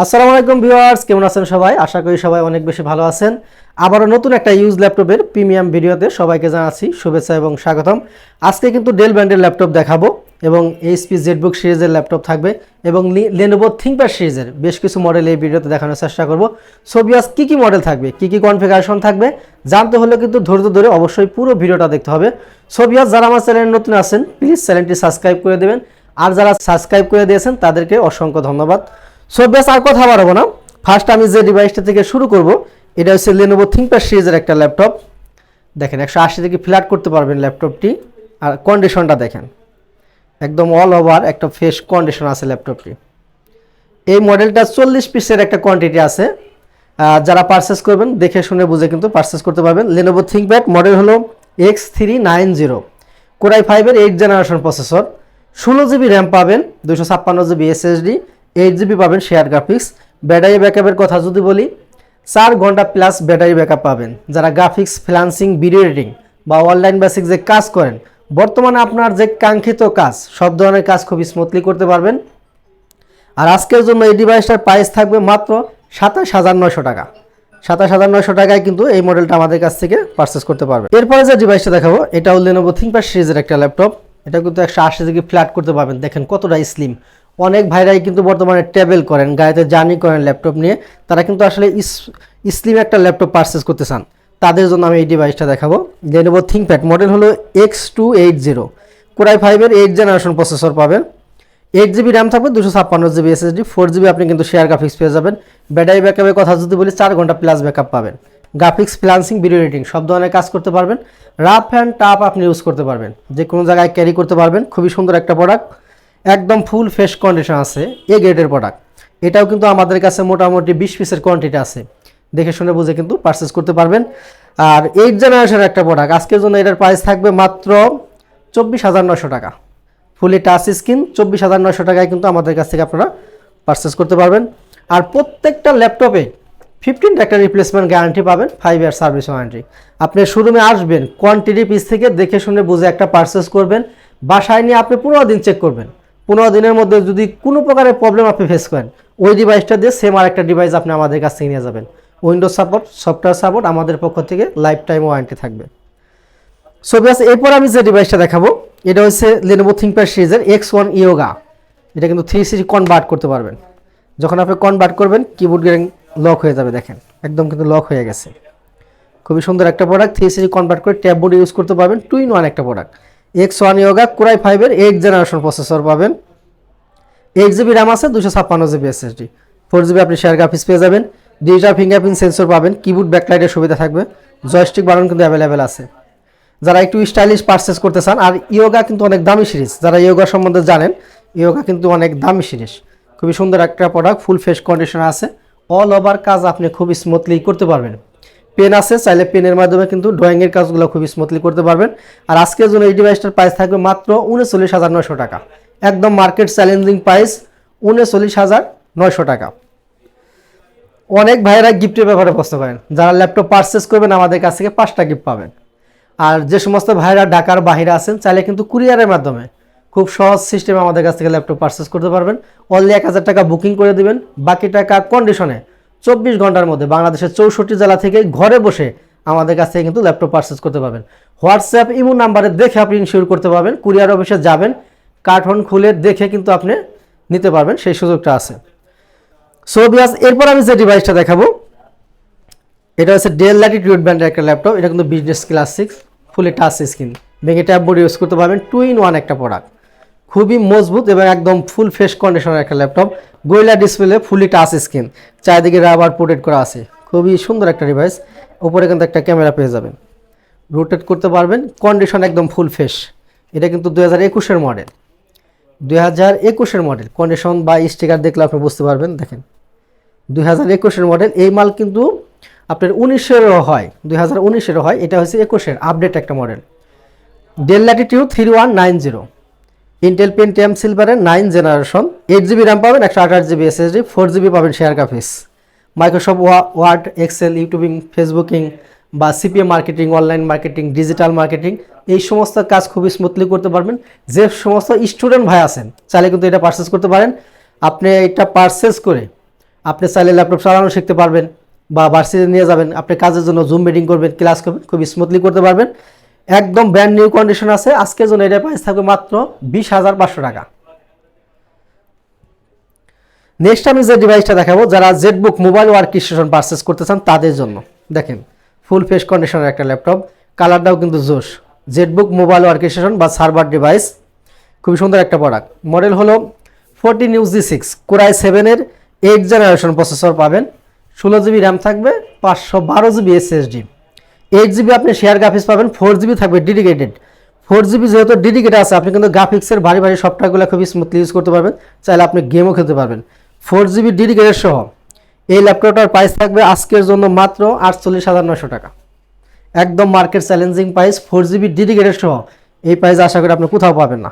আসসালামু আলাইকুম ভিউয়ার্স, কেমন আছেন সবাই? আশা করি সবাই অনেক বেশি ভালো আছেন। আবারও নতুন একটা ইউজ ল্যাপটপের প্রিমিয়াম ভিডিওতে সবাইকে জানাচ্ছি শুভেচ্ছা এবং স্বাগতম। আজকে কিন্তু ডেল ব্র্যান্ডের ল্যাপটপ দেখাবো এবং এইচপি জেডবুক সিরিজের ল্যাপটপ থাকবে এবং লেনোভো থিঙ্কপ্যাড সিরিজের বেশ কিছু মডেল এই ভিডিওতে দেখানোর চেষ্টা করব। সো ভিউয়ার্স কী কী মডেল থাকবে? কী কী কনফিগারেশন থাকবে? জানতে হলে কিন্তু ধৈর্য ধরে অবশ্যই পুরো ভিডিওটা দেখতে হবে। সো ভিউয়ার্স যারা আমার চ্যানেলে নতুন আছেন প্লিজ চ্যানেলটি সাবস্ক্রাইব করে দেবেন। আর যারা সাবস্ক্রাইব করে দিয়েছেন, তাদেরকে অসংখ্য ধন্যবাদ। সো বেশ আর কথা বাড়াবো না। ফার্স্ট আমি যে ডিভাইসটা থেকে শুরু করব, এটা হচ্ছে লেনোভো থিঙ্কপ্যাড সিরিজের একটা ল্যাপটপ দেখেন, একশো আশি থেকে ফ্ল্যাট করতে পারবেন ল্যাপটপটি আর কন্ডিশনটা দেখেন। একদম অল ওভার একটা ফ্রেশ কন্ডিশন আছে ল্যাপটপটি এই মডেলটা চল্লিশ পিসের একটা কোয়ান্টিটি আছে। যারা পারচেস করবেন, দেখে শুনে বুঝে কিন্তু পারচেস করতে পারবেন। লেনোভো থিঙ্কপ্যাড মডেল হলো X three nine zero core i ফাইভের এইট জেনারেশন প্রসেসর ষোলো জিবি র্যাম পাবেন দুশো ছাপ্পান্ন জিবি এসএসডি এইট জিবি পাবেন শেয়ার গ্রাফিক্স ব্যাটারি ব্যাকআপের কথা যদি বলি, চার ঘণ্টা প্লাস ব্যাটারি ব্যাকআপ পাবেন। যারা গ্রাফিক্স ফ্রিলান্সিং ভিডিও এডিটিং বা অনলাইন বেসিক যে কাজ করেন, বর্তমানে আপনার যে কাঙ্ক্ষিত কাজ, সব ধরনের কাজ খুব স্মুথলি করতে পারবেন। আর আজকের জন্য এই ডিভাইসটার প্রাইস থাকবে মাত্র সাতাশ হাজার নয়শো টাকা। সাতাশ হাজার নয়শো টাকায় কিন্তু এই মডেলটা আমাদের কাছ থেকে পারচেস করতে পারবে এরপরে যে ডিভাইসটা দেখাবো এটাও লেনোভো থিঙ্কপ্যাড সিরিজের একটা ল্যাপটপ এটা কিন্তু একশো আশি থেকে ফ্ল্যাট করতে পারবেন। দেখেন কতটা স্লিম অনেক ভাইরাই কিন্তু বর্তমানে ট্রাভেল করেন, গাড়িতে জার্নি করেন ল্যাপটপ নিয়ে। তারা কিন্তু আসলে স্লিম একটা ল্যাপটপ পারচেস করতে চান। তাদের জন্য আমি এই ডিভাইসটা দেখাবো। লেনোভো থিঙ্কপ্যাড মডেল হলো X two eight zero core i ফাইভের এইট জেনারেশন প্রসেসর পাবেন। এইট জিবি র্যাম থাকবে, দুশো ছাপ্পান্ন জিবি এসএসডি ফোর জিবি আপনি কিন্তু শেয়ার গ্রাফিক্স পেয়ে যাবেন। ব্যাটারি ব্যাকআপের কথা যদি বলি, চার ঘণ্টা প্লাস ব্যাকআপ পাবেন। গ্রাফিক্স ফ্রিলান্সিং ভিডিও এডিটিং সব ধরনের কাজ করতে পারবেন। রাফ অ্যান্ড টাপ আপনি ইউজ করতে পারবেন। যে কোনো জায়গায় ক্যারি করতে পারবেন। খুবই সুন্দর একটা প্রোডাক্ট একদম ফুল ফ্রেশ কন্ডিশন আছে এ গ্রেডের প্রোডাক্ট এটাও কিন্তু আমাদের কাছে মোটামুটি বিশ পিসের কোয়ান্টিটি আছে। দেখে শুনে বুঝে কিন্তু পারচেস করতে পারবেন। আর এইট জেনারেশনের একটা প্রোডাক্ট আজকের জন্য এটার প্রাইস থাকবে মাত্র চব্বিশ হাজার নশো টাকা। ফুলি টাচ স্ক্রিন চব্বিশ হাজার নশো টাকায় কিন্তু আমাদের কাছ থেকে আপনারা পারচেস করতে পারবেন। আর প্রত্যেকটা ল্যাপটপে ফিফটিন একটা রিপ্লেসমেন্ট গ্যারান্টি পাবেন ফাইভ ইয়ার সার্ভিস ওয়ারেন্টি আপনি শোরুমে আসবেন কোয়ান্টিটি পিস থেকে দেখে শুনে বুঝে একটা পারচেস করবেন। বাসায় নিয়ে আপনি পনেরো দিন চেক করবেন। পনেরো দিনের মধ্যে যদি কোনো প্রকারের প্রবলেম আপনি ফেস করেন, ওই ডিভাইসটা দিয়ে সেম আর একটা ডিভাইস আপনি আমাদের কাছ থেকে নিয়ে যাবেন। উইন্ডোজ সাপোর্ট সফটওয়্যার সাপোর্ট আমাদের পক্ষ থেকে লাইফ টাইম ওয়ারেন্টি থাকবে। সো ব্যাস এরপর আমি যে ডিভাইসটা দেখাবো, এটা হচ্ছে লেনোভো থিঙ্কপ্যাড সিরিজের এক্স ওয়ান ইয়োগা এটা কিন্তু থ্রি সিটি কনভার্ট করতে পারবেন। যখন আপনি কনভার্ট করবেন কিবোর্ড গেরিং লক হয়ে যাবে, দেখেন। একদম কিন্তু লক হয়ে গেছে। খুবই সুন্দর একটা প্রোডাক্ট থ্রি সিটি কনভার্ট করে ট্যাব বোর্ড ইউজ করতে পারবেন টু ইন ওয়ান একটা product X one Yoga core i ফাইভের এইট জেনারেশন প্রসেসর পাবেন। এইট জিবি র্যাম আছে দুশো ছাপ্পান্ন জিবি এসএসডি ফোর জিবি আপনি শেয়ার গ্রাফিক্স পেয়ে যাবেন। ডিজিটাল ফিঙ্গারপ্রিন্ট সেন্সর পাবেন কিবোর্ড ব্যাকলাইটের সুবিধা থাকবে। জয়স্টিক বাটন কিন্তু অ্যাভেলেবেল আছে। যারা একটু স্টাইলিশ পারচেস করতে চান, আর ইয়োগা কিন্তু অনেক দামি সিরিজ যারা ইয়োগা সম্বন্ধে জানেন ইয়োগা কিন্তু অনেক দামি সিরিজ খুবই সুন্দর একটা প্রোডাক্ট ফুল ফ্রেশ কন্ডিশন আছে। অল ওভার কাজ আপনি খুব স্মুথলি করতে পারবেন। পেন আছে, চাইলে পেনের মাধ্যমে কিন্তু ড্রয়িংয়ের কাজগুলো খুব স্মুথলি করতে পারবেন। আর আজকের জন্য এই ডিভাইসটার প্রাইস থাকবে মাত্র উনচল্লিশ হাজার নয়শো টাকা। একদম মার্কেট চ্যালেঞ্জিং প্রাইস উনচল্লিশ হাজার নয়শো টাকা। অনেক ভাইয়েরা গিফটের ব্যাপারে প্রশ্ন করেন, যারা ল্যাপটপ পারচেস করবেন, আমাদের কাছ থেকে পাঁচটা গিফট পাবেন। আর যে সমস্ত ভাইরা ঢাকার বাহিরে আছেন, চাইলে কিন্তু কুরিয়ারের মাধ্যমে খুব সহজ সিস্টেমে আমাদের কাছ থেকে ল্যাপটপ পারচেস করতে পারবেন। অনলি এক হাজার টাকা বুকিং করে দিবেন, বাকি টাকা কন্ডিশনে চব্বিশ ঘণ্টার মধ্যে বাংলাদেশের চৌষট্টি জেলা থেকে ঘরে বসে আমাদের কাছ থেকে কিন্তু ল্যাপটপ পারচেস করতে পারবেন। হোয়াটসঅ্যাপ, ইমো নাম্বারে দেখে আপনি ইনশিওর করতে পারবেন। কুরিয়ার অফিসে যাবেন, কার্টন খুলে দেখে কিন্তু আপনি নিতে পারবেন, সেই সুযোগটা আছে। সো বিয়াস এরপর আমি যে ডিভাইসটা দেখাবো, এটা হচ্ছে ডেল ল্যাটিটিউড ব্র্যান্ডের একটা ল্যাপটপ। এটা কিন্তু business class six fully touch screen ভেঙে ট্যাব বোর্ড ইউজ করতে পারবেন টু ইন ওয়ান একটা প্রোডাক্ট খুবই মজবুত এবং একদম ফুল ফ্রেশ কন্ডিশনের একটা ল্যাপটপ গোয়েলা ডিসপ্লে ফুলি টাচ স্ক্রিন চারিদিকে রাবার প্রোটেক্ট করা আছে। খুবই সুন্দর একটা ডিভাইস উপরে কিন্তু একটা ক্যামেরা পেয়ে যাবেন। রোটেট করতে পারবেন। কন্ডিশন একদম ফুল ফ্রেশ এটা কিন্তু দু হাজার একুশের মডেল দুই হাজার একুশের মডেল কন্ডিশন বা স্টিকার দেখলে আপনি বুঝতে পারবেন। দেখেন। দুই হাজার একুশের মডেল এই মাল কিন্তু আপনার উনিশেরও হয়। দুই হাজার উনিশেরও হয়। এটা হচ্ছে একুশের। আপডেট একটা model Dell Latitude three one nine zero Intel Pentium সিলভারের nine generation eight GB RAM পাবেন, একশো আঠাশ জিবি এসএসডি ফোর জিবি পাবেন share graphics Microsoft Word Excel YouTubing Facebooking বা CPA marketing online marketing digital marketing এই সমস্ত কাজ খুবই স্মুথলি করতে পারবেন। যে সমস্ত স্টুডেন্ট ভাই আছেন, চাইলে কিন্তু এটা পারচেস করতে পারেন। আপনি এটা পারচেস করে আপনি চাইলে ল্যাপটপ চালানো শিখতে পারবেন বা ভার্সিটি নিয়ে যাবেন। আপনি কাজের জন্য জুম মিটিং করবেন ক্লাস করবেন খুব স্মুথলি করতে পারবেন। একদম ব্র্যান্ড নিউ কন্ডিশন আছে। আজকের জন্য এটা প্রাইস থাকবে মাত্র বিশ হাজার পাঁচশো টাকা। নেক্সট আমি যে ডিভাইসটা দেখাবো, যারা ZBook mobile workstation purchase করতে চান, তাদের জন্য। দেখেন ফুল ফেস কন্ডিশনের একটা ল্যাপটপ কালারটাও কিন্তু জোশ। জেটবুক মোবাইল ওয়ার্ক স্টেশন বা সার্ভার ডিভাইস খুবই সুন্দর একটা প্রোডাক্ট মডেল হলো fourteen U G six core i সেভেনের এইট জেনারেশন প্রসেসর পাবেন। ষোলো জিবি র্যাম থাকবে, পাঁচশো বারো জিবি এসএসডি এইট জিবি আপনি শেয়ার গ্রাফিক্স পাবেন ফোর জিবি থাকবে ডেডিকেটেড ফোর জিবি যেহেতু ডেডিকেটেড আছে, আপনি কিন্তু গ্রাফিক্সের ভারী ভারী সফটওয়্যারগুলো খুবই স্মুথলি ইউজ করতে পারবেন, চাইলে আপনি গেমও খেলতে পারবেন। ফোর জিবি ডেডিকেটেড সহ, এই ল্যাপটপটার প্রাইস থাকবে আজকের জন্য মাত্র আটচল্লিশ হাজার নশো টাকা। একদম market challenging price four GB dedicated সহ, এই প্রাইস আশা করি আপনি কোথাও পাবেন না।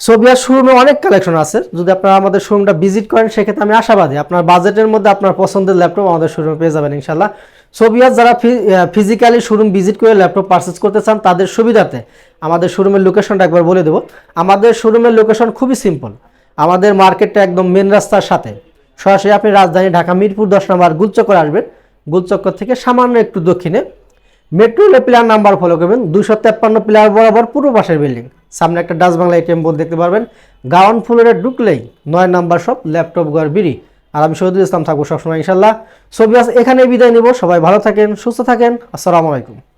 সোভিয়ার শোরুমে অনেক কালেকশন আছে, যদি আপনারা আমাদের শোরুমটা ভিজিট করেন, সেক্ষেত্রে আমি আশাবাদী, আপনার বাজেটের মধ্যে আপনার পছন্দের ল্যাপটপ আমাদের শোরুমে পেয়ে যাবেন ইনশাল্লাহ সোভিয়ার যারা ফিজিক্যালি শোরুম ভিজিট করে ল্যাপটপ পারচেস করতে চান, তাদের সুবিধাতে আমাদের শোরুমের লোকেশনটা একবার বলে দেবো। আমাদের শোরুমের লোকেশন খুবই সিম্পল আমাদের মার্কেটটা একদম মেন রাস্তার সাথে। সরাসরি আপনি রাজধানী ঢাকা, মিরপুর দশ নম্বর গুলচক্কর আসবেন। গুলচক্কর থেকে সামান্য একটু দক্ষিণে metro rail pillar number follow করবেন। দুশো তেপ্পান্ন প্লেয়ার বরাবর পূর্ব পাশের বিল্ডিং সামনে একটা ডাচ বাংলা এটিএম বোর্ড দেখতে পারবেন। গ্রাউন্ড ফ্লোরে ঢুকলেই নয় নাম্বার সব ল্যাপটপ ঘর, বিড়ি। আর আমি শহীদুল ইসলাম থাকব সবসময়, ইনশাল্লাহ। সবিয়াস এখানে বিদায় নিব। সবাই ভালো থাকেন, সুস্থ থাকেন। আসসালামু আলাইকুম।